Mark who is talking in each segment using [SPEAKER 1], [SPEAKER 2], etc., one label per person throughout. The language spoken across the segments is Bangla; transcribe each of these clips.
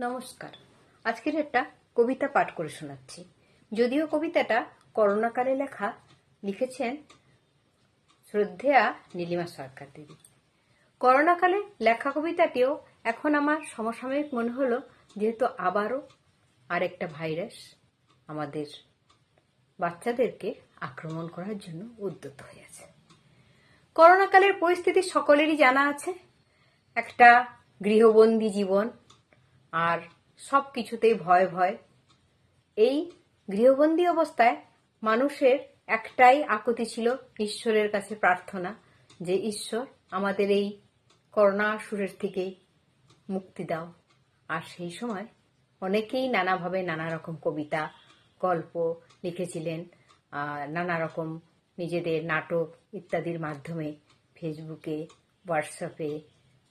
[SPEAKER 1] নমস্কার। আজকের একটা কবিতা পাঠ করে শোনাচ্ছি। যদিও কবিতাটা করোনাকালে লেখা লিখেছেন শ্রদ্ধেয়া নীলিমা সরকার দিদি। করোনাকালে লেখা কবিতাটিও এখন আমার সমসাময়িক মনে হলো, যেহেতু আবারও আরেকটা ভাইরাস আমাদের বাচ্চাদেরকে আক্রমণ করার জন্য উদ্যত হয়েছে। করোনাকালের পরিস্থিতি সকলেরই জানা আছে। একটা গৃহবন্দী জীবন আর সব কিছুতেই ভয় ভয়। এই গৃহবন্দী অবস্থায় মানুষের একটাই আকুতি ছিল ঈশ্বরের কাছে প্রার্থনা, যে ঈশ্বর আমাদের এই করোনা সুরের থেকে মুক্তি দাও। আর সেই সময় অনেকেই নানাভাবে নানা রকম কবিতা, গল্প লিখেছিলেন আর নানা রকম নিজেদের নাটক ইত্যাদির মাধ্যমে, ফেসবুকে, হোয়াটসঅ্যাপে,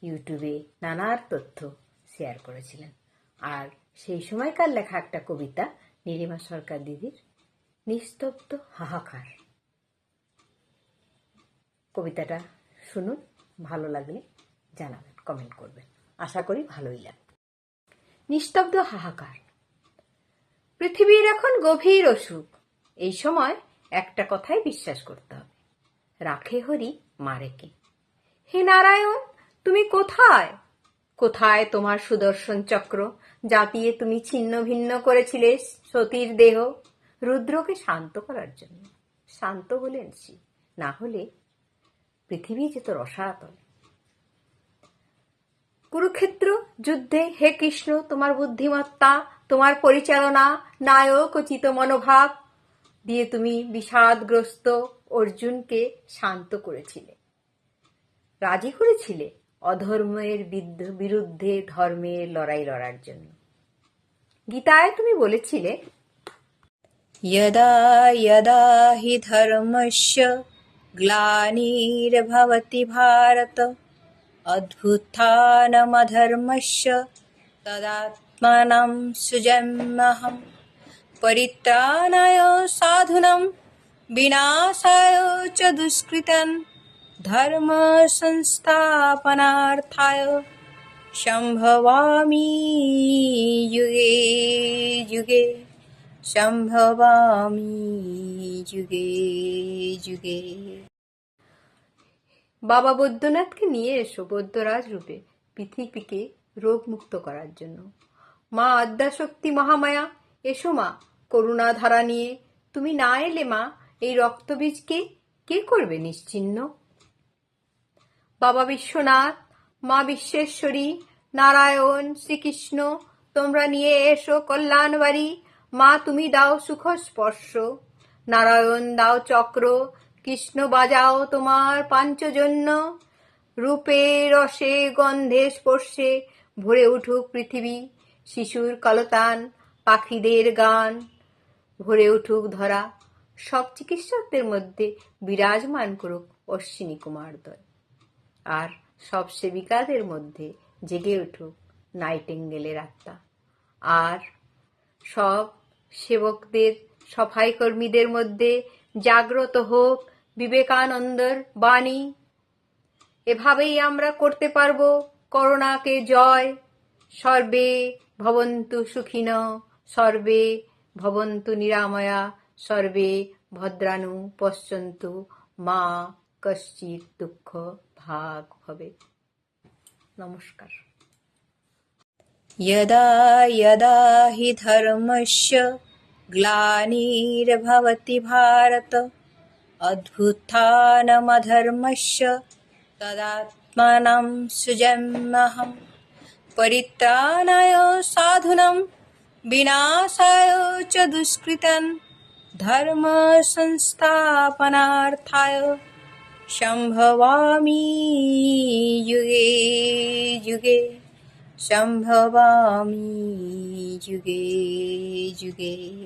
[SPEAKER 1] ইউটিউবে নানার তথ্য। শেয়ার করেছিলেন। আর সেই সময়কার লেখা একটা কবিতা, নীলিমা সরকার দিদির, নিস্তব্ধ হাহাকার। কবিতাটা শুনুন, ভালো লাগলে জানাবেন কমেন্ট করবেন। আশা করি ভালোই লাগবে। নিস্তব্ধ হাহাকার। পৃথিবীর এখন গভীর অসুখ। এই সময় একটা কথাই বিশ্বাস করতে হবে। রাখে হরি মারেকে। হে নারায়ণ, তুমি কোথায়? কোথায় তোমার সুদর্শন চক্র? জাপিয়ে তুমি ছিন্ন ভিন্ন করেছিলে সতীর দেহ। রুদ্রকে শান্ত করার জন্য। শান্ত হলেন শিব না হলে পৃথিবী যেত রসাতল। কুরুক্ষেত্র, যুদ্ধে হে কৃষ্ণ, তোমার বুদ্ধিমত্তা, তোমার পরিচালনা, নায়ক চিত মনোভাব দিয়ে তুমি বিষাদগ্রস্ত অর্জুনকে শান্ত করেছিলে। রাজি করেছিলে? অধর্মের বিদ্য- বিরুদ্ধে ধর্মের লড়াই লড়ার জন্য গীতায় তুমি বলেছিলে
[SPEAKER 2] यदा यदा हि धर्मस्य ग्लानिर्भवति भारत अद्भुत्थानमधर्मस्य तदात्मानं सृजम्यहं परित्राणाय साधुनं विनाशाय च दुष्कृतं धर्मसंस्थापनार्थाय सम्भवामि युगे युगे সম্ভবামি যুগে যুগে
[SPEAKER 1] বাবা বৈদ্যনাথকে নিয়ে এসো বৈদ্যরাজ রূপে পৃথিবীকে রোগমুক্ত করার জন্য মা আদ্যাশক্তি মহামায়া এসো মা করুণা ধারা নিয়ে তুমি না এলে মা এই রক্তবীজকে কে করবে নিশ্চিহ্ন বাবা বিশ্বনাথ, মা বিশ্বেশ্বরী, নারায়ণ, শ্রীকৃষ্ণ, তোমরা নিয়ে এসো কল্যাণ বাড়ি মা, তুমি দাও সুখ স্পর্শ নারায়ণ, দাও চক্র। কৃষ্ণ, বাজাও তোমার পাঞ্চজন্য। রূপে, রসে, গন্ধে, স্পর্শে ভরে উঠুক পৃথিবী। শিশুর কলতান, পাখিদের গান ভরে উঠুক ধরা। সব চিকিৎসকদের মধ্যে বিরাজমান করুক অশ্বিনী কুমারদ্বয় আর সব সেবিকাদের মধ্যে জেগে উঠুক নাইটেঙ্গেলের আত্মা। আর সব সেবকদের সফাই কর্মীদের মধ্যে জাগ্রত হোক বিবেকানন্দর বাণী। এভাবেই আমরা করতে পারব করোনাকে জয়। সর্বে ভবন্তু সুখিন, সর্বে ভবন্তু নিরাময়া, সর্বে ভদ্রাণু পশ্যন্তু মা কশ্চিৎ দুঃখ। ভাগ হবে নমস্কার
[SPEAKER 2] यदा यदा हि धर्मस्य ग्लानिर्भवति भारत अद्भुत्थानमधर्मस्य तदात्मानं सृजम्यहं परित्राणाय साधुनं विनाशाय च दुष्कृतं धर्मसंस्थापनार्थाय शंभवामी युगे युगे। शंभवामी युगे युगे।